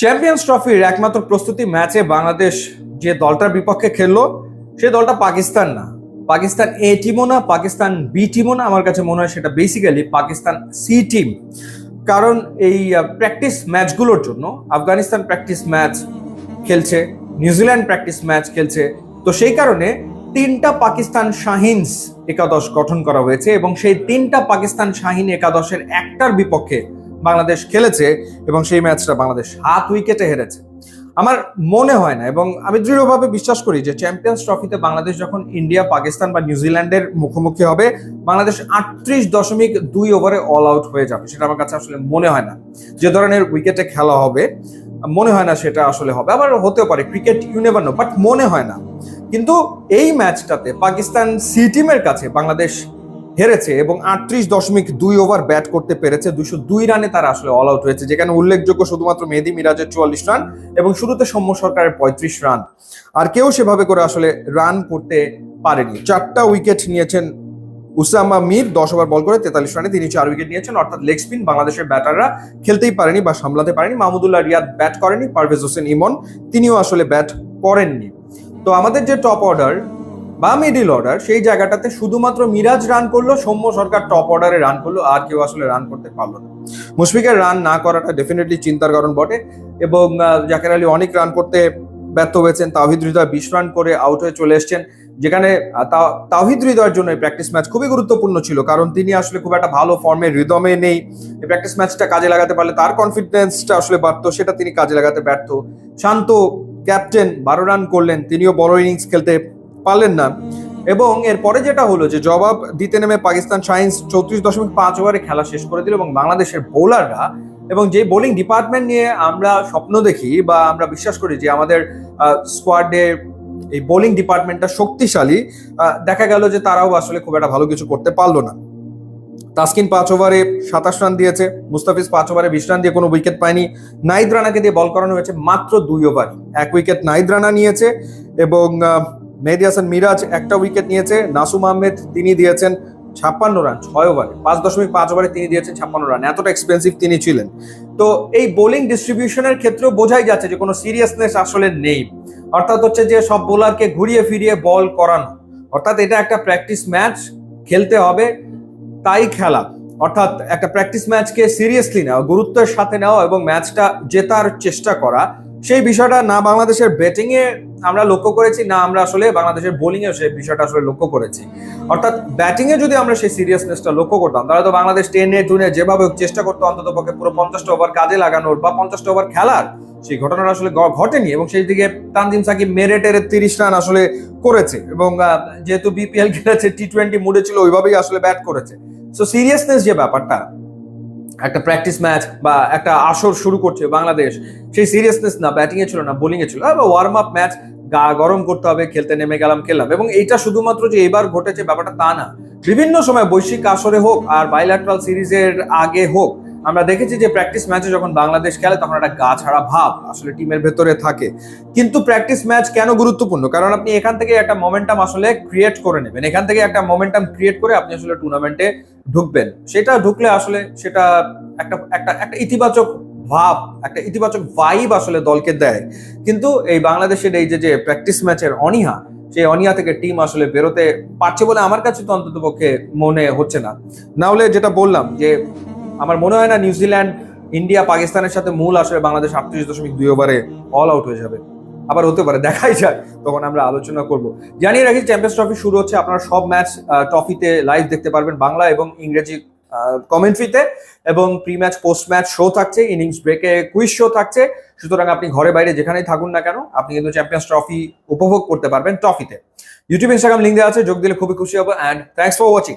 Champions ট্রফির একমাত্র প্রস্তুতি ম্যাচে বাংলাদেশ যে দলটার বিপক্ষে খেললো, সে দলটা পাকিস্তান না। পাকিস্তান এ টিমও না, পাকিস্তান বি টিমও না, আমার কাছে মনে হয় সেটা বেসিক্যালি পাকিস্তান সি টিম। কারণ এই প্র্যাকটিস ম্যাচগুলোর জন্য, আফগানিস্তান প্র্যাকটিস ম্যাচ খেলছে নিউজিল্যান্ড প্র্যাকটিস ম্যাচ খেলছে, তো সেই কারণে তিনটা পাকিস্তান শাহিনস একাদশ গঠন করা হয়েছে এবং সেই তিনটা পাকিস্তান শাহিন একাদশের একটার বিপক্ষে বাংলাদেশ খেলেছে এবং সেই ম্যাচটা বাংলাদেশ সাত উইকেটে হেরেছে। আমার মনে হয় না এবং আমি দৃঢ়ভাবে বিশ্বাস করি যে চ্যাম্পিয়ন্স ট্রফিতে বাংলাদেশ যখন ইন্ডিয়া পাকিস্তান বা নিউজিল্যান্ডের মুখোমুখি হবে, বাংলাদেশ আটত্রিশ দশমিক দুই ওভারে অল আউট হয়ে যাবে। সেটা আমার কাছে আসলে মনে হয় না। যে ধরনের উইকেটে খেলা হবে, মনে হয় না সেটা আসলে হবে। আবার হতেও পারে ক্রিকেট ইউনেভার নো বাট মনে হয় না। কিন্তু এই ম্যাচটাতে পাকিস্তান সি টিমের কাছে বাংলাদেশ হেরেছে এবং আটত্রিশ দশমিক দুই ওভার ব্যাট করতে পেরেছে। দুশো দুই রানে তারা আসলে অল আউট হয়েছে, যেখানে উল্লেখযোগ্য শুধুমাত্র মেহেদি মিরাজের চুয়াল্লিশ রান এবং শুরুতে সৌম্য সরকারের পঁয়ত্রিশ রান। আর কেউ সেভাবে করে আসলে রান করতে পারেনি। চারটা উইকেট নিয়েছেন উসামা মির, দশ ওভার বল করে তেতাল্লিশ রানে তিনি চার উইকেট নিয়েছেন। অর্থাৎ লেগ স্পিন বাংলাদেশের ব্যাটাররা খেলতেই পারেনি বা সামলাতে পারেনি। মাহমুদুল্লাহ রিয়াদ ব্যাট করেনি পারভেজ হোসেন ইমন, তিনিও আসলে ব্যাট করেননি। তো আমাদের যে টপ অর্ডার বা মিডিল অর্ডার সেই জায়গাটাতে শুধুমাত্র মিরাজ রান করল সৌম্য সরকার টপ অর্ডারে রান করল আর কেউ আসলে রান করতে পারল না। মুশফিকের রান না করাটা ডেফিনেটলি চিন্তার কারণ বটে এবং জাকের আলী অনেক রান করতে ব্যর্থ হয়েছেন। তাহিদ হৃদয় বিশ রান করে আউট হয়ে চলে এসেছেন। যেখানে আহ, তা- তাওহিদ হৃদয়ের জন্য প্র্যাকটিস ম্যাচ খুবই গুরুত্বপূর্ণ ছিল কারণ তিনি আসলে খুব একটা ভালো ফর্মে রিদমে নেই। এই প্র্যাকটিস ম্যাচটা কাজে লাগাতে পারলে তার কনফিডেন্সটা আসলে বাড়তো সেটা তিনি কাজে লাগাতে ব্যর্থ। শান্ত ক্যাপ্টেন বারো রান করলেন তিনিও বড় ইনিংস খেলতে পারলেন না। এবং এরপরে যেটা হলো যে জবাব দিতে নেমে পাকিস্তান সায়েন্স চৌত্রিশ দশমিক পাঁচ ওভারে খেলা শেষ করে দিল এবং বাংলাদেশের বোলাররা এবং যে বোলিং ডিপার্টমেন্ট নিয়ে আমরা স্বপ্ন দেখি বা আমরা বিশ্বাস করি যে আমাদের স্কোয়াডে এই বোলিং ডিপার্টমেন্টটা শক্তিশালী দেখা গেল যে তারাও আসলে খুব একটা ভালো কিছু করতে পারল না। তাসকিন পাঁচ ওভারে সাতাশ রান দিয়েছে, মুস্তাফিজ পাঁচ ওভারে বিশ রান দিয়ে কোনো উইকেট পায়নি। নাইদ রানাকে দিয়ে বল করানো হয়েছে মাত্র দুই ওভার। এক উইকেট নাইদ রানা নিয়েছে এবং মেহেদি হাসান মিরাজ একটা উইকেট নিয়েছে, নাসুম আহমেদ তিনি দিয়েছেন ছাপ্পান্ন রান ছয় ওভারে পাঁচ দশমিক পাঁচ ওভারে তিনি দিয়েছেন ছাপ্পান্ন রান এতটা এক্সপেন্সিভ তিনি ছিলেন। তো এই বোলিং ডিস্ট্রিবিউশনের ক্ষেত্রেও বোঝাই যাচ্ছে যে কোনো সিরিয়াসনেস আসলে নেই। অর্থাৎ হচ্ছে যে সব বোলারকে ঘুরিয়ে ফিরিয়ে বল করানো। অর্থাৎ এটা একটা প্র্যাকটিস ম্যাচ খেলতে হবে, তাই খেলা। অর্থাৎ একটা প্র্যাকটিস ম্যাচকে সিরিয়াসলি নেওয়া, গুরুত্বের সাথে নেওয়া এবং ম্যাচটা জেতার চেষ্টা করা সেই বিষয়টা না বাংলাদেশের ব্যাটিং এ আমরা লক্ষ্য করেছি, না আমরা আসলে বাংলাদেশের বোলিং এ সেই বিষয়টা আসলে লক্ষ্য করেছি। অর্থাৎ ব্যাটিং এ যদি আমরা সেই সিরিয়াসনেসটা লক্ষ্য করতাম, তাহলে তো বাংলাদেশ টেনে টুনে যেভাবে চেষ্টা করতো অন্তত পক্ষে পুরো পঞ্চাশটা ওভার কাজে লাগানোর বা পঞ্চাশটা ওভার খেলার, সেই ঘটনাটা আসলে ঘটেনি এবং সেই দিকে তানজিম সাকিব মেরে টেরে তিরিশ রান আসলে করেছে এবং যেহেতু বিপিএল খেলেছে টি টোয়েন্টি মুডে ছিল, ওইভাবেই আসলে ব্যাট করেছে। সো সিরিয়াসনেস যে ব্যাপারটা একটা প্র্যাকটিস ম্যাচ বা একটা আসর শুরু করছে বাংলাদেশ। সেই সিরিয়াসনেস না ব্যাটিং এ ছিল না বোলিং এ ছিল। ওয়ার্ম আপ ম্যাচ গা গরম করতে হবে, খেলতে নেমে গেলাম, খেললাম। এবং এইটা শুধুমাত্র যে এবার ঘটেছে ব্যাপারটা তা না। বিভিন্ন সময় বৈশ্বিক আসরে হোক আর বাইল্যাট্রাল সিরিজের আগে হোক আমরা দেখেছি যে প্র্যাকটিস ম্যাচে যখন বাংলাদেশ খেলে, তখন একটা গা ছাড়া ভাব আসলে টিমের ভেতরে থাকে। কিন্তু প্র্যাকটিস ম্যাচ কেন গুরুত্বপূর্ণ? কারণ আপনি এখান থেকে একটা মোমেন্টাম আসলে ক্রিয়েট করে নেবেন। এখান থেকে একটা মোমেন্টাম ক্রিয়েট করে আপনি আসলে টুর্নামেন্টে ঢুকবেন। সেটা ঢুকলে আসলে সেটা একটা একটা একটা ইতিবাচক ভাব, একটা ইতিবাচক ভাইব আসলে দলকে দেয়। কিন্তু এই বাংলাদেশের এই যে যে প্র্যাকটিস ম্যাচের অনীহা, সেই অনীহা থেকে টিম আসলে বেরোতে পারছে বলে আমার কাছে তো অন্তত পক্ষে মনে হচ্ছে না। না হলে যেটা বললাম যে আমার মনে হয় না নিউজিল্যান্ড ইন্ডিয়া পাকিস্তানের সাথে মূল আসলে বাংলাদেশ আটত্রিশ দশমিক দুই ওভারে অল আউট হয়ে যাবে। আবার হতে পারে, দেখাই যায় তখন আমরা আলোচনা করব। জানিয়ে রাখি চ্যাম্পিয়ন্স ট্রফি শুরু হচ্ছে, আপনারা সব ম্যাচ ট্রফিতে লাইভ দেখতে পারবেন বাংলা এবং ইংরেজি কমেন্ট্রিতে এবং pre match post match show থাকছে ইনিংস ব্রেকে কুইজ শো থাকছে। সুতরাং আপনি ঘরে বাইরে যেখানেই থাকুন না কেন, আপনি কিন্তু চ্যাম্পিয়ন্স ট্রফি উপভোগ করতে পারবেন ট্রফিতে ইউটিউব ইনস্টাগ্রাম লিঙ্ক দেওয়া আছে, যোগ দিলে খুবই খুশি হব অ্যান্ড থ্যাংকস ফর ওয়াচিং